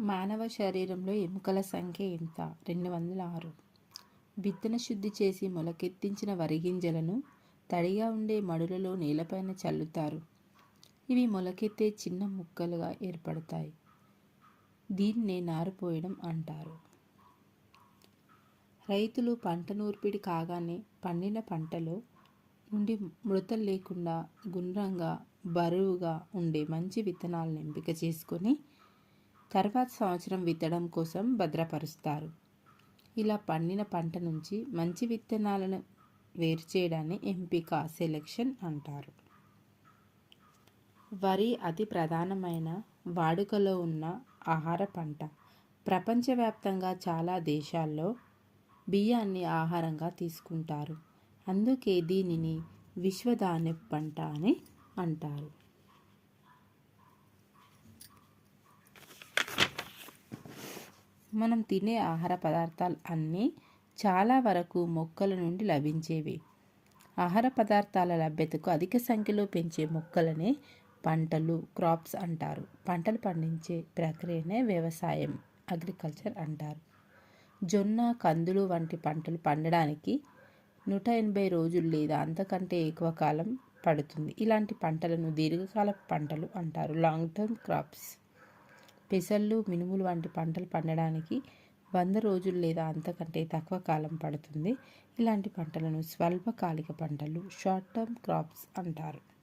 మానవ శరీరంలో ఎముకల సంఖ్య ఎంత? రెండు వందల ఆరు. విత్తన శుద్ధి చేసి మొలకెత్తించిన వరి గింజలను తడిగా ఉండే మడులలో నేలపైన చల్లుతారు. ఇవి మొలకెత్తే చిన్న ముక్కలుగా ఏర్పడతాయి. దీన్నే నారుపోయడం అంటారు. రైతులు పంట నూర్పిడి కాగానే పండిన పంటలో నుండి మృతలు లేకుండా గుండ్రంగా బరువుగా ఉండే మంచి విత్తనాలను ఎంపిక చేసుకొని తర్వాత సంవత్సరం విత్తడం కోసం భద్రపరుస్తారు. ఇలా పండిన పంట నుంచి మంచి విత్తనాలను వేరు చేయడాన్ని ఎంపిక సెలెక్షన్ అంటారు. వరి అతి ప్రధానమైన వాడుకలో ఉన్న ఆహార పంట. ప్రపంచవ్యాప్తంగా చాలా దేశాల్లో బియ్యాన్ని ఆహారంగా తీసుకుంటారు. అందుకే దీనిని విశ్వధాన్య పంట అని అంటారు. మనం తినే ఆహార పదార్థాలు అన్నీ చాలా వరకు మొక్కల నుండి లభించేవి. ఆహార పదార్థాల లభ్యతకు అధిక సంఖ్యలో పెంచే మొక్కలనే పంటలు క్రాప్స్ అంటారు. పంటలు పండించే ప్రక్రియనే వ్యవసాయం అగ్రికల్చర్ అంటారు. జొన్న కందులు వంటి పంటలు పండడానికి నూట ఎనభై రోజులు లేదా అంతకంటే ఎక్కువ కాలం పడుతుంది. ఇలాంటి పంటలను దీర్ఘకాల పంటలు అంటారు. Long term crops. పెసళ్ళు మినుములు వంటి పంటలు పండడానికి వంద రోజులు లేదా అంతకంటే తక్కువ కాలం పడుతుంది. ఇలాంటి పంటలను స్వల్పకాలిక పంటలు షార్ట్ టర్మ్ క్రాప్స్ అంటారు.